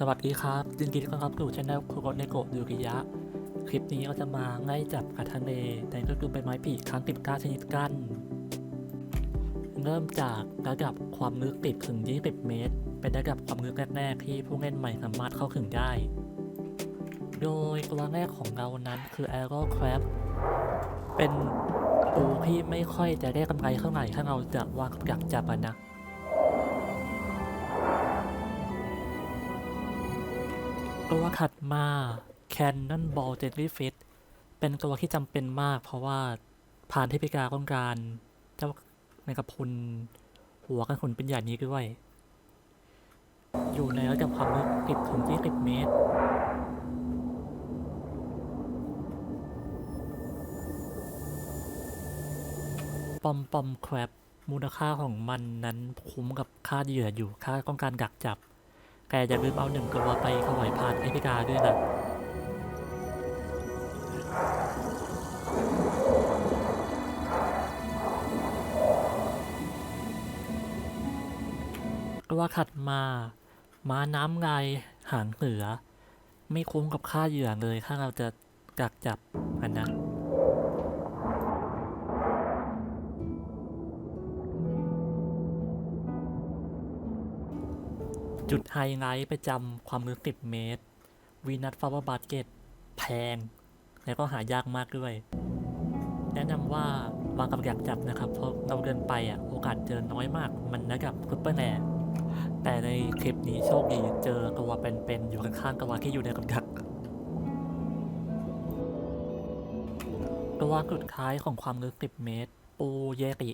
สวัสดีครับยินดีต้อนรับสู่ช่องคุโรเนโกะยูริยะ คลิปนี้เราจะมาไล่จับอาทะเลในฤดูใบไม้ผลิครั้ง19ชนิดกัน เริ่มจากระดับความลึกติดถึง 20 เมตร เป็นระดับความลึกแรกๆที่ผู้เล่นใหม่สามารถเข้าถึงได้ โดยตัวแรกของเรานั้นคือ Aero Crab เป็นปูที่ไม่ค่อยจะได้กำไรเท่าไหร่ถ้าเราจะวางกับดักจับนะ ตัวถัดมา Cannon Ball Jellyfish เป็นตัวที่จำเป็นมากเพราะว่าผ่านเทพิกาต้องการเจ้าในกระพุนหัวกันขนเป็นอย่างนี้ด้วย อยู่ในระดับความลึกติดถึง20เมตร ปอมปอมแครบมูลค่าของมันนั้นคุ้มกับค่าเหยื่ออยู่ค่าต้องการดักจับ แต่อย่าลืมเอาหนึ่งตัวไปถวายพานเอพิกาด้วยนะตัวถัดมา ม้าน้ำลายหางเสือ ไม่คุ้มกับค่าเหยื่อเลยถ้าเราจะดักจับอันนะ จุดไฮไลท์ประจำความลึก 10 เมตร วีนัทฟาวเบาร์เกตแพง แล้วก็หายากมากด้วย แนะนำว่าวางกับอยากจับนะครับ เพราะเราเดินไปอะ โอกาสเจอน้อยมาก มันนะกับซุปเปอร์แนร์แต่ในคลิปนี้โชคดีเจอตัวเป็นๆอยู่ข้างๆตัวที่อยู่ในกับดักตัวสุดท้ายของความลึก 10 เมตร ปูเยติ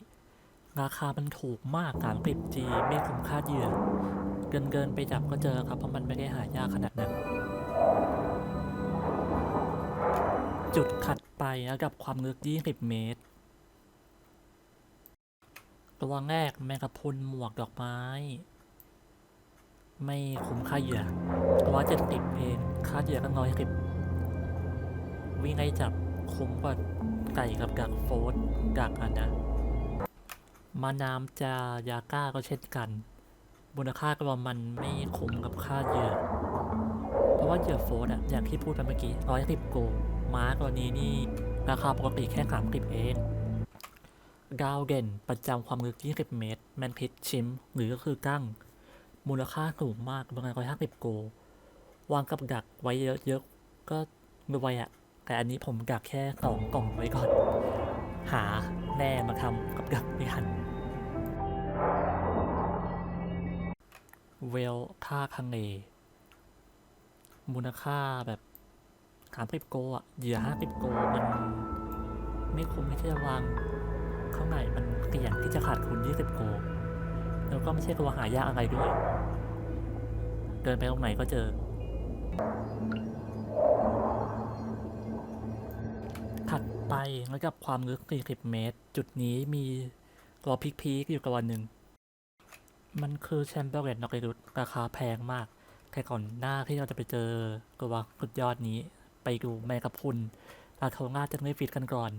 ราคามันถูกมาก 30 G ไม่คุ้มค่าเหยื่อ เกินเกินๆไปจับก็เจอครับ เพราะมันไม่ได้หายากขนาดนั้น จุดขัดไประดับความลึก 20 เมตร ตัวแรกแมงกะพุนหมวกดอกไม้ ไม่คุ้มค่าเหยื่อตัวเจ็ดสิบเองค่าเหยื่อก็น้อยสิบวิ่งไล่จับคุ้มกว่าไก่กับกักโฟสกักอันนะ มานามจายาก้าก็เช่นกัน มูลค่าก็มันไม่คุ้มกับค่าเหยื่อ เพราะว่าเหยื่อโฟร์ดอะอย่างที่พูดไปเมื่อกี้ร้อยสิบโกลม้าตัวนี้นี่ราคาปกติแค่สามสิบเองดาวเด่นประจำความลึก20เมตร แมนพิชชิม หรือก็คือกั้ง มูลค่าสูงมากประมาณร้อยห้าสิบโก วางกับดักไว้เยอะๆ ก็รวอะแต่อันนี้ผมดักแค่สองกล่องไว้ก่อน หาแน่มาทำกับดักไม่ทัน เวลค่าคังเลมูลค่าแบบสามสิบโกอะเหยื่อห้าสิบโกมันไม่คุ้มที่จะวางข้างในมันเสี่ยงที่จะขาดทุนยี่สิบโก แล้วก็ไม่ใช่ตัวหายากอะไรด้วย เดินไปตรงไหนก็เจอ ถัดไปแล้วกับความลึก40เมตร จุดนี้มีตัวพิกๆอยู่ตัวหนึ่ง มันคือแชมเบอร์เรตนอกเรุดราคาแพงมาก แต่ก่อนหน้าที่เราจะไปเจอตัวสุดยอดนี้ ไปดูแมกกาพรุนราโทง่าจะไม่ฟิตกันก่อน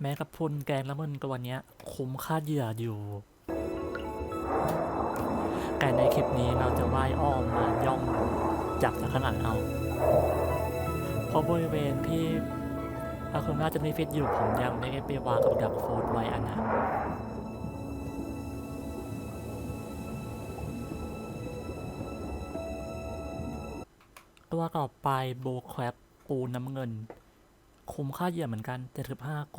แมกกาพรุนแกงละมันตัวเนี้ยคุ้มค่าเหยื่ออยู่แต่ในคลิปนี้เราจะว่ายอ้อมมาย่องจับจากข้างหลังเอา เพราะบริเวณที่ราโทง่าจะไม่ฟิตอยู่ผมยังไม่ได้ไปวางกับดักโฟร์ไว้อันนะ ตัวต่อไปโบแครปปูน้ำเงิน คุ้มค่าเหยื่อเหมือนกัน75โก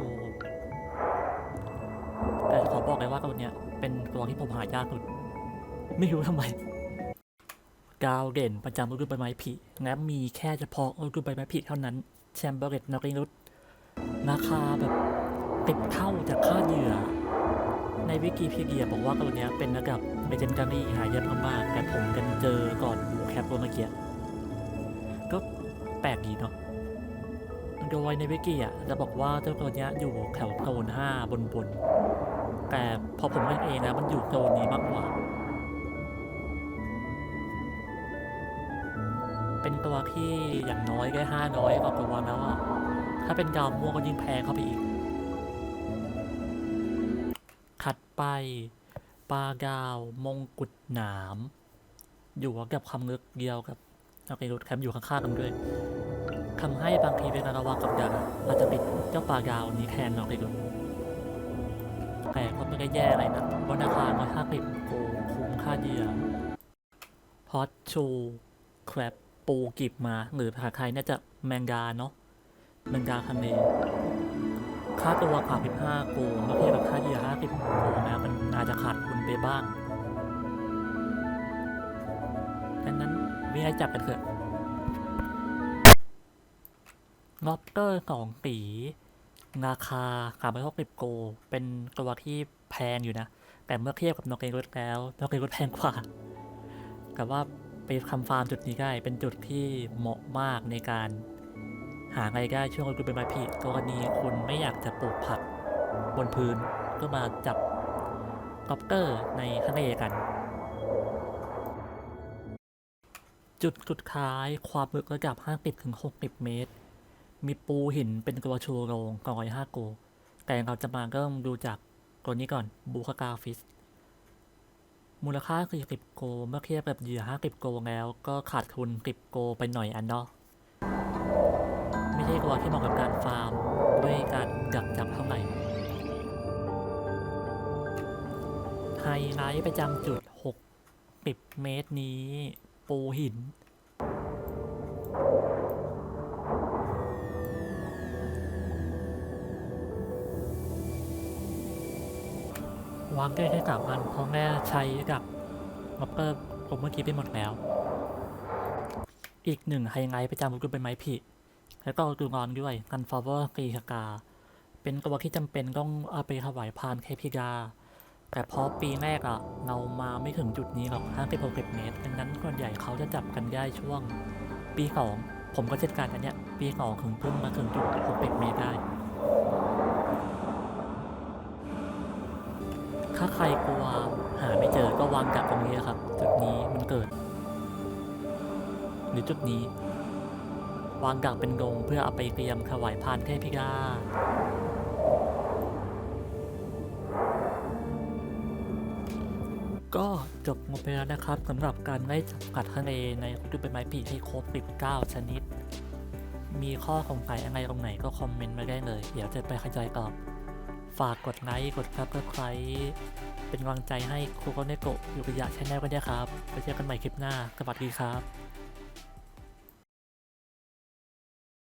แต่ขอบอกเลยว่าตัวเนี้ยเป็นตัวที่ผมหายากสุด ไม่รู้ทำไม กาวเด่นประจำฤดูใบไม้ผลิและมีแค่เฉพาะฤดูใบไม้ผลิเท่านั้น แชมเบอร์เรตนอรินุสราคาแบบติดเท่าจากค่าเหยื่อ ในวิกิพีเดียบอกว่าตัวเนี้ยเป็นระดับเ e เจนดารีหายากมากแต่ผมกันเจอก่อนบูแคปตัวเมื่อกี้ ก็แปลกดีเนาะโดยในวิกิอะจะบอกว่าเจ้าตัวนี้อยู่แถวโซน5บนบน แต่พอผมเล่นเองนะมันอยู่โซนนี้มากกว่า เป็นตัวที่อย่างน้อยก็ห้าน้อยกว่าตัวแล้วอะถ้าเป็นดาวม่วงก็ยิ่งแพงเข้าไปอีกถัดไปปลาดาวมงกุฎหนาม อยู่กับความลึกเดียวกับ นักเรียนรถแคมป์อยู่ข้างๆกันด้วยทำให้บางทีเวลาเราวางกับดักอาจจะติดเจ้าปลายาวนี้แทนนักเรียนรถแต่ก็ไม่ได้แย่อะไรนะเพราะราคาร้อยห้าสิบโกคุ้มค่าเหยื่อพอดชูแครบปูกิบมา หรือภาษาไทยน่าจะแมงดาเนาะแมงดาทะเลค่าตัวขาด15โกเมื่อเทียบกับค่าเหยื่อ50โกแล้วมันอาจจะขาดทุนไปบ้างดังนั้น วิ่งให้จับกันเถอะล็อบเตอร์สองตีราคาขาไม่หกสิบโก เป็นตัวที่แพงอยู่นะ แต่เมื่อเทียบกับนอกเกรถแล้วนอกเกรถแพงกว่า แต่ว่าไปทำฟาร์มจุดนี้ได้ เป็นจุดที่เหมาะมากในการหารายได้ช่วงคุณเป็นไม้ผลิกรณีคุณไม่อยากจะปลูกผักบนพื้นก็มาจับกอบเตอร์ในทะเลกัน จุดสุดท้ายความลึกระดับ 50ถึง60 เมตร มีปูหินเป็นตัวชูโรงกอย5โก แต่เราจะมาเริ่มดูจากตัวนี้ก่อนบูคากาฟิส มูลค่า 40 โก เมื่อเทียบกับเหยื่อ 50 โกแล้ว ก็ขาดทุน 10 โกไปหน่อยอันเนาะ ไม่ใช่ตัวที่เหมาะกับการฟาร์ม ด้วยการดักจับเท่าไหร่ ไฮไลท์ประจำจุด6ปิดเมตรนี้ ปูหิน วางได้แค่สามอันเพราะแม่ใช้กับมอปเปอร์ผมเมื่อกี้ไปหมดแล้ว อีกหนึ่งไฮไลท์ประจำก็คือเป็นไม้ผลิแล้วก็ดูงอนด้วยกันฟอร์เวอร์กีสกา เป็นตัวที่จำเป็นต้องเอาไปถวายพานเทพิกา แต่พอปีแรกอะเรามาไม่ถึงจุดนี้หรอกห้าสิบหกสิบเมตรดังนั้นส่วนใหญ่เขาจะจับกันได้ช่วง ปีสองผมก็เช่นกันอันเนี้ยปีสองถึงเพิ่งมาถึงจุดหกสิบเมตรได้ ถ้าใครกลัวหาไม่เจอก็วางกับตรงนี้ครับ จุดนี้มันเกิด หรือจุดนี้ วางดักเป็นดงเพื่อเอาไปเตรียมถวายพานเทพิกา ก็จบลงไปแล้วนะครับสำหรับการไล่จับกัดทะเลในคุดูเป็นไม้ปีที่ครบ 19 ชนิด มีข้อสงสัยอะไรตรงไหนก็คอมเมนต์มาได้เลย เดี๋ยวจะไปขยายตอบ ฝากกดไลค์ กดซับสไครต์เป็นกำลังใจให้ครูโกเนโกะอยู่กับยะชแนลก็ได้วครับ ไปเจอกันใหม่คลิปหน้า สวัสดีครับ